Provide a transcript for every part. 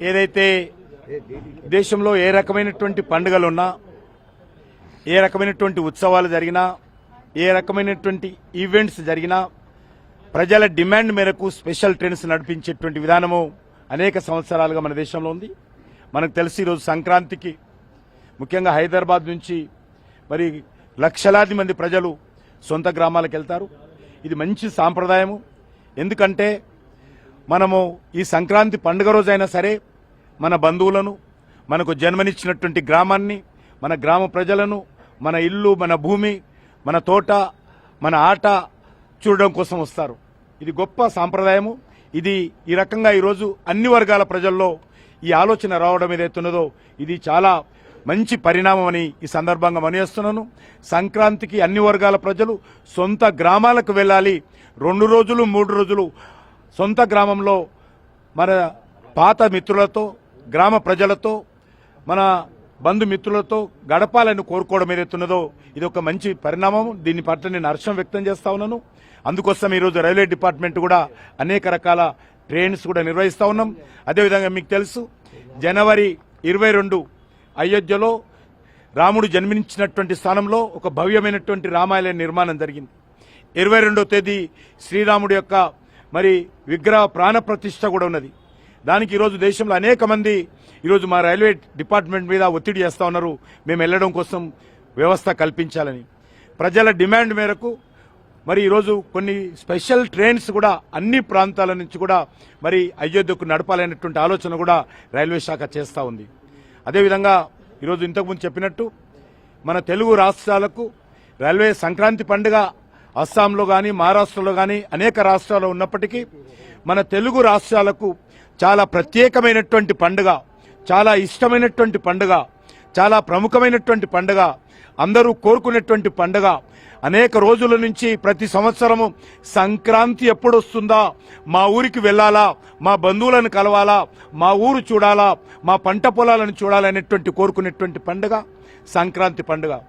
ఏదైతే దేశంలో ఏ రకమైనటువంటి పండుగలు ఉన్నా ఏ రకమైనటువంటి ఉత్సవాలు జరిగినా ఏ రకమైనటువంటి ఈవెంట్స్ జరిగినా ప్రజల డిమాండ్ మేరకు స్పెషల్ ట్రైన్స్ నడిపించేటువంటి విధానము అనేక సంవత్సరాలుగా మన దేశంలో ఉంది. మనకు తెలిసి ఈరోజు సంక్రాంతికి ముఖ్యంగా హైదరాబాద్ నుంచి మరి లక్షలాది మంది ప్రజలు సొంత గ్రామాలకు వెళ్తారు. ఇది మంచి సాంప్రదాయము. ఎందుకంటే మనము ఈ సంక్రాంతి పండుగ రోజైనా సరే మన బంధువులను మనకు జన్మనిచ్చినటువంటి గ్రామాన్ని మన గ్రామ ప్రజలను మన ఇల్లు మన భూమి మన తోట మన ఆట చూడడం కోసం వస్తారు. ఇది గొప్ప సాంప్రదాయము. ఇది ఈ రకంగా ఈరోజు అన్ని వర్గాల ప్రజల్లో ఈ ఆలోచన రావడం ఏదైతున్నదో ఇది చాలా మంచి పరిణామం అని ఈ సందర్భంగా మనిస్తున్నాను సంక్రాంతికి అన్ని వర్గాల ప్రజలు సొంత గ్రామాలకు వెళ్ళాలి. రెండు రోజులు మూడు రోజులు సొంత గ్రామంలో మన పాత మిత్రులతో గ్రామ ప్రజలతో మన బంధుమిత్రులతో గడపాలని కోరుకోవడం ఏదైతున్నదో ఇది ఒక మంచి పరిణామం. దీని పట్ల నేను హర్షం వ్యక్తం చేస్తా ఉన్నాను. అందుకోసం ఈరోజు రైల్వే డిపార్ట్మెంట్ కూడా అనేక రకాల ట్రైన్స్ కూడా నిర్వహిస్తా ఉన్నాం. అదేవిధంగా మీకు తెలుసు జనవరి ఇరవై రెండు అయోధ్యలో రాముడు జన్మించినటువంటి స్థానంలో ఒక భవ్యమైనటువంటి రామాలయ నిర్మాణం జరిగింది. ఇరవై తేదీ శ్రీరాముడి యొక్క మరి విగ్రహ ప్రాణ ప్రతిష్ట కూడా ఉన్నది. దానికి ఈరోజు దేశంలో అనేక మంది ఈరోజు మా రైల్వే డిపార్ట్మెంట్ మీద ఒత్తిడి చేస్తూ ఉన్నారు. మేము వెళ్ళడం కోసం వ్యవస్థ కల్పించాలని. ప్రజల డిమాండ్ మేరకు మరి ఈరోజు కొన్ని స్పెషల్ ట్రైన్స్ కూడా అన్ని ప్రాంతాల నుంచి కూడా మరి అయోధ్యకు నడపాలనేటువంటి ఆలోచన కూడా రైల్వే శాఖ చేస్తూ ఉంది. అదేవిధంగా ఈరోజు ఇంతకుముందు చెప్పినట్టు మన తెలుగు రాష్ట్రాలకు రైల్వే సంక్రాంతి పండుగ అస్సాంలో కానీ మహారాష్ట్రలో కానీ అనేక రాష్ట్రాల్లో ఉన్నప్పటికీ మన తెలుగు రాష్ట్రాలకు చాలా ప్రత్యేకమైనటువంటి పండుగ చాలా ఇష్టమైనటువంటి పండుగ చాలా ప్రముఖమైనటువంటి పండుగ అందరూ కోరుకునేటువంటి పండుగ. అనేక రోజుల నుంచి ప్రతి సంవత్సరము సంక్రాంతి ఎప్పుడు వస్తుందా? మా ఊరికి వెళ్ళాలా? మా బంధువులను కలవాలా? మా ఊరు చూడాలా? మా పంట పొలాలను చూడాలనేటువంటి కోరుకునేటువంటి పండుగ సంక్రాంతి పండుగ.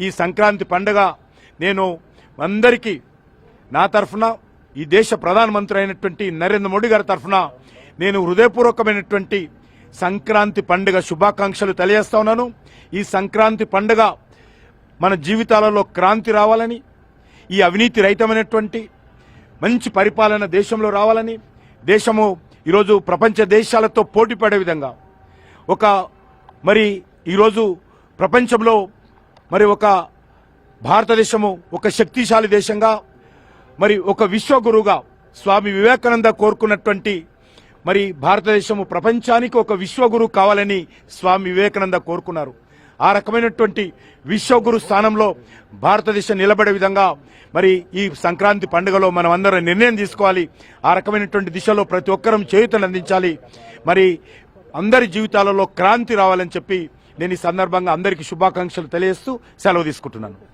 ఈ సంక్రాంతి పండుగ నేను అందరికీ నా తరఫున ఈ దేశ ప్రధానమంత్రి అయినటువంటి నరేంద్ర మోడీ గారి తరఫున నేను హృదయపూర్వకమైనటువంటి సంక్రాంతి పండుగ శుభాకాంక్షలు తెలియజేస్తా ఉన్నాను. ఈ సంక్రాంతి పండుగ మన జీవితాలలో క్రాంతి రావాలని ఈ అవినీతి రహితమైనటువంటి మంచి పరిపాలన దేశంలో రావాలని దేశము ఈరోజు ప్రపంచ దేశాలతో పోటీ పడే విధంగా ఒక మరి ఈరోజు ప్రపంచంలో మరి ఒక భారతదేశము ఒక శక్తిశాలి దేశంగా మరి ఒక విశ్వగురువుగా స్వామి వివేకానంద కోరుకున్నటువంటి మరి భారతదేశము ప్రపంచానికి ఒక విశ్వగురు కావాలని స్వామి వివేకానంద కోరుకున్నారు. ఆ రకమైనటువంటి విశ్వగురు స్థానంలో భారతదేశం నిలబడే విధంగా మరి ఈ సంక్రాంతి పండుగలో మనం అందరం నిర్ణయం తీసుకోవాలి. ఆ రకమైనటువంటి దిశలో ప్రతి ఒక్కరం చేయుతను అందించాలి. మరి అందరి జీవితాలలో క్రాంతి రావాలని చెప్పి నేను ఈ సందర్భంగా అందరికీ శుభాకాంక్షలు తెలియజేస్తూ సెలవు తీసుకుంటున్నాను.